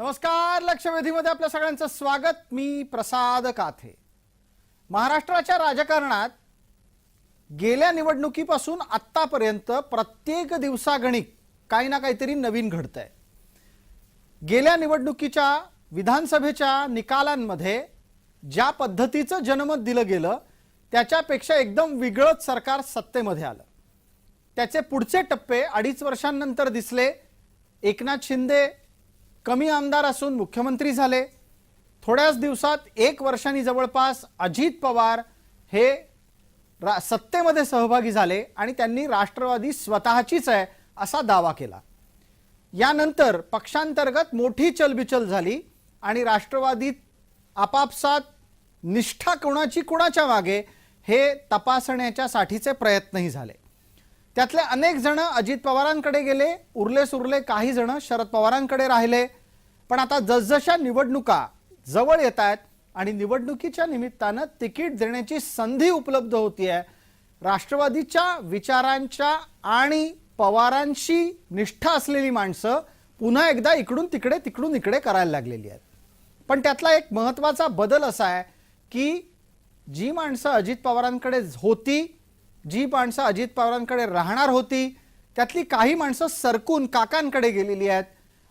नमस्कार लक्षवेधीमध्ये आपल्या सगळ्यांचं स्वागत. मी प्रसाद काथे. महाराष्ट्राच्या राजकारणात गेल्या निवडणुकीपासून आत्तापर्यंत प्रत्येक दिवसागणिक काही ना काहीतरी नवीन घडतंय. गेल्या निवडणुकीच्या विधानसभेच्या निकालांमध्ये ज्या पद्धतीचं जनमत दिलं गेलं त्याच्यापेक्षा एकदम वेगळंच सरकार सत्तेमध्ये आलं. त्याचे पुढचे टप्पे अडीच वर्षांनंतर दिसले. एकनाथ शिंदे कमी आमदार असून मुख्यमंत्री झाले. थोड्याच दिवसात एक वर्षांनी जवळपास अजित पवार हे रा सत्तेमध्ये सहभागी झाले आणि त्यांनी राष्ट्रवादी स्वतःचीच आहे असा दावा केला. यानंतर पक्षांतर्गत मोठी चलबिचल झाली आणि राष्ट्रवादीत आपापसात निष्ठा कोणाची कोणाच्या मागे हे तपासण्याच्या साठीचे प्रयत्नही झाले. त्यातले अनेक जण अजित पवारांकडे गेले उरले सुरले काही जण शरद पवारांकडे राहिले. पण आता जसजशा निवडणुका जवळ येत आहेत आणि निवडणुकीच्या निमित्तानं तिकीट देण्याची संधी उपलब्ध होती आहे राष्ट्रवादीच्या विचारांच्या आणि पवारांशी निष्ठा असलेली माणसं पुन्हा एकदा इकडून तिकडे तिकडून इकडे करायला लागलेली आहेत. पण त्यातला एक महत्त्वाचा बदल असा आहे की जी माणसं अजित पवारांकडे होती जी माणसं अजित पवारांकडे राहणार होती त्यातली काही माणसं सरकून काकांकडे गेलेली आहेत.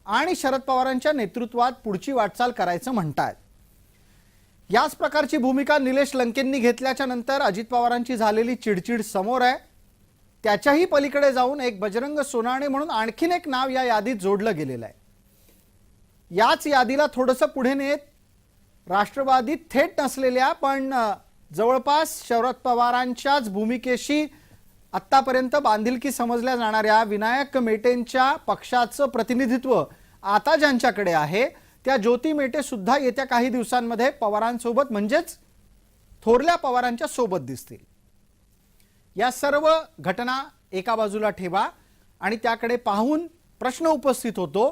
आणि शरद पवारांच्या नेतृत्वात पुढची वाटचाल करायचं म्हणतायत. याच प्रकारची भूमिका निलेश लंकेंनी घेतल्याच्या नंतर अजित पवारांची झालेली चिडचिड समोर आहे. त्याच्याही पलीकडे जाऊन एक बजरंग सोनाणे म्हणून आणखीन एक नाव या यादीत जोडलं गेलेलं आहे. याच यादीला थोडंसं पुढे नेत राष्ट्रवादीत थेट नसलेल्या पण जवळपास शरद पवारांच्याच भूमिकेशी आत्तापर्यंत बांधिलकी समजल्या जाणाऱ्या विनायक मेटेंच्या पक्षाचं प्रतिनिधित्व आता ज्यांच्याकडे आहे त्या ज्योती मेटे सुद्धा येत्या काही दिवसांमध्ये पवारांसोबत म्हणजेच थोरल्या पवारांच्या सोबत दिसतील. या सर्व घटना एका बाजूला ठेवा आणि त्याकडे पाहून प्रश्न उपस्थित होतो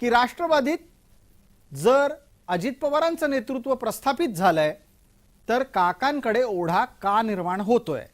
की राष्ट्रवादीत जर अजित पवारांचं नेतृत्व प्रस्थापित झालंय तर काकांकडे ओढा का निर्माण होतोय?